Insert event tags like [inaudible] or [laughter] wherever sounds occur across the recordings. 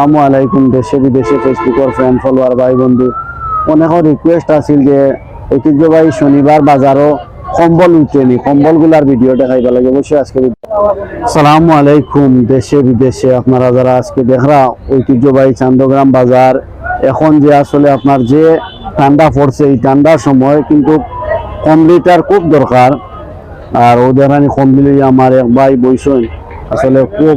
আলাইকুম, দেশে বিদেশে ফেসবুকের ফ্রেন্ড ফলোয়ার ভাই বন্ধু অনেক রিকোয়েস্ট আছিল যে ঐতিহ্যবাহী শনিবার বাজারও কম্বল উঠেনি কম্বলগুলার ভিডিও দেখাইবা লাগে। অবশ্যই আজকে সালামু আলাইকুম, দেশে বিদেশে আপনারা যারা আজকে দেখরা ঐতিহ্যবাহী চান্দগ্রাম বাজার, এখন যে আসলে আপনার যে ঠান্ডা পড়ছে, এই ঠান্ডার সময় কিন্তু কমপ্লিটার খুব দরকার। আর ওদের আমি কমপ্লি আমার এক ভাই বইসন আসলে খুব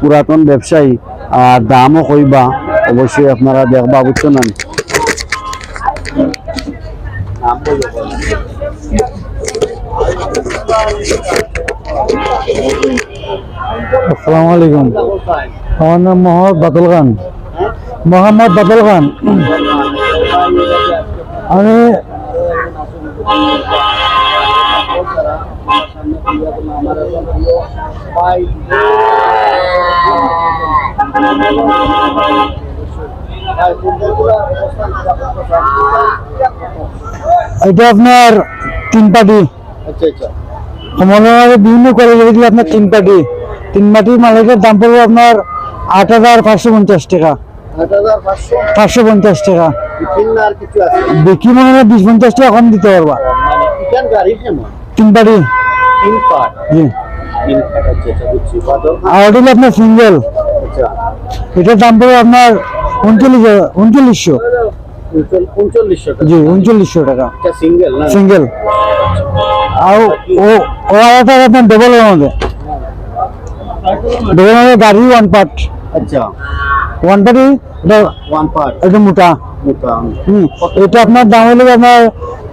পুরাতন ব্যবসায়ী। আর দামও কইবা অবশ্যই আপনারা দেখবা বুঝছেন না আসসালামু আলাইকুম আমার নাম মোহাম্মদ খান। মোহাম্মদ বাদল খান। আমি [laughs] এটা আপনার তিন পাটি। কমলার বিভিন্ন কোয়ালিটি দেখলে আপনার তিন পাটি। তিন পাটি মালিকের দাম পড়বে আপনার আট হাজার পাঁচশো পঞ্চাশ টাকা। পাঁচশো? পঞ্চাশ টাকা। বিক্রি মনে হয় বিশ পঞ্চাশ টাকা কম দিতে পারবা। তিন পাটি। আর ওটা আপনার সিঙ্গেল এটার দাম পড়বে আপনার উনচল্লিশ উনচল্লিশশো। উনচল্লিশশো জি উনচল্লিশশো টাকা। সিঙ্গেল না? সিঙ্গেল আর ও ও আপনার ডবল মধ্যে। ডবল গাড়ি ওয়ান পার্ট আচ্ছা। ওয়ান পার্টি এটা ওয়ান পার্ট এটা মোটা। মোটা। হুম এটা আপনার দাম হলো আপনার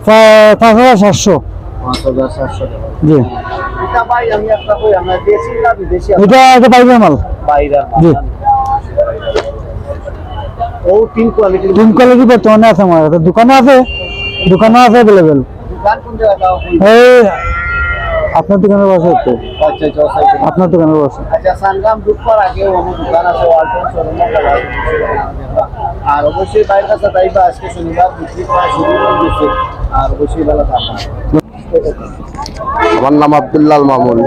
পাঁচ হাজার সাতশো। পাঁচ হাজার সাতশো জি। এটা এটা মাল। তিন কোয়ালিটি বর্তমানে আছে আমার কাছে। দোকানে আছে দোকানে আছে অ্যাভেলেবেল দোকান কোন জায়গা দাও এই আপনার দোকানের বসে একটু। আচ্ছা আচ্ছা সাইড আপনার দোকানের বসে আচ্ছা আর অবশ্যই বাইরের কাছে আজকে শনিবার বিক্রি করা শুরু হয়ে গেছে। আর অবশ্যই থাকা আমার নাম আব্দুল্লাল মামুন।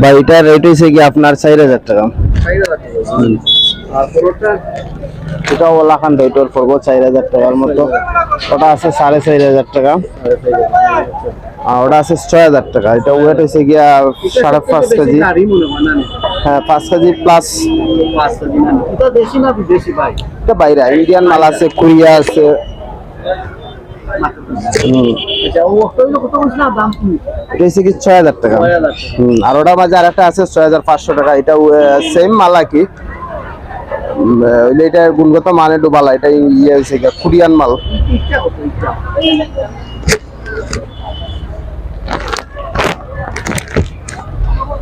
ভাই এটার রেট হয়েছে কি আপনার চার হাজার টাকা? আর পুরোটা এটা ওলাখান এটার পড়ব চার হাজার টাকার মতো। ওটা আছে সাড়ে চার হাজার টাকা। আর ওটা আছে ছয় হাজার টাকা। এটা ওয়েট হয়েছে গিয়া সাড়ে পাঁচ কেজি। হয় পাঁচ কেজি প্লাস এটা বাইরে ইন্ডিয়ান মাল আছে কোরিয়া আছে। ছয় হাজার টাকা। আর ওটা মাঝে আরেকটা আছে ছয় হাজার পাঁচশো টাকা। এটা সেম মাল আর কি। এটার গুণগত মান একটু ভালো এটা ইয়ে হয়েছে গিয়া কোরিয়ান মাল।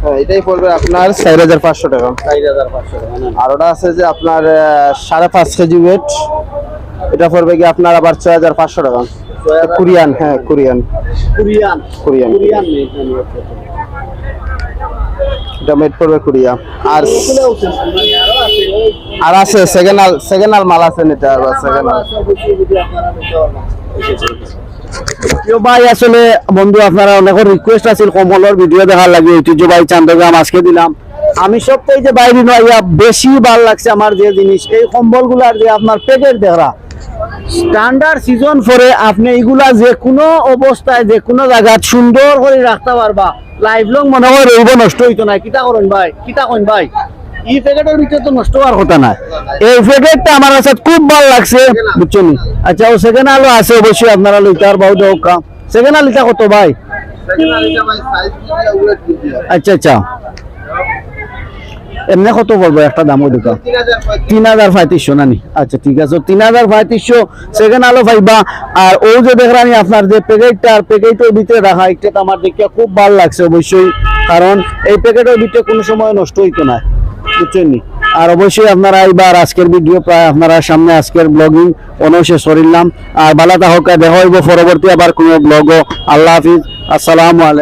হ্যাঁ, এটাই পড়বে আপনার চার হাজার পাঁচশো টাকা। না আর ওটা আছে যে আপনার সাড়ে পাঁচ কেজি ওয়েট এটা পড়বে কি আপনার আবার ছয় হাজার পাঁচশো টাকা। কোরিয়ান হ্যাঁ কোরিয়ান কোরিয়ান। এটা মেড পড়বে কোরিয়া আর আরও আছে, আছে মাল আছে এটা আছে, বন্ধু আপনারা অনেক রিকোয়েস্ট কমলের ভিডিও দেখার লাগে ঐতিহ্যবাহী চান্দগ্রাম আজকে দিলাম। আমি সবটাই যে বাইরে নয়া বেশি ভালো লাগছে আমার যে জিনিস এই কম্বলগুলার যে আপনার প্যাকেট দেখা স্ট্যান্ডার্ড সিজন ফরে আপনি এইগুলা যে কোনো অবস্থায় যে কোনো জায়গায় সুন্দর করে রাখতে পারবা। লাইফ লং মনে হয় রইব নষ্ট হইতো না কিতা করেন ভাই? কিতা কইন ভাই? ভিতরে তো নষ্ট না। এই আমার কাছে খুব ভালো লাগছে, বুঝছেন আচ্ছা ও সেকেন্ড আলো আছে অবশ্যই, আপনারা বাউ দেও কা সেকেন্ড আলিটা কত ভাই। আচ্ছা আচ্ছা। এমনি কত একটা দুটো? তিন হাজার পঁয়ত্রিশশো নানি আচ্ছা ঠিক আছে, তিন হাজার পঁয়ত্রিশশো সেকেন্ড আলো পাইবা। আর ও যে দেখলাম আপনার যে প্যাকেটটা, আর প্যাকেটের ভিতরে রাখা, এটা আমার দেখে খুব ভালো লাগছে অবশ্যই। কারণ এই প্যাকেটের ভিতরে কোনো সময় নষ্ট হইতো না। বুঝছেন? আর অবশ্যই আপনারা এইবার আজকের ভিডিও প্রায় আপনারা সামনে আজকের ব্লগিং অনুষ্ঠে সরিলাম আর বালা তাহকা দেখা হইব পরবর্তী আবার কোনো ব্লগও আল্লাহ হাফিজ। আসসালামু আলাইকুম।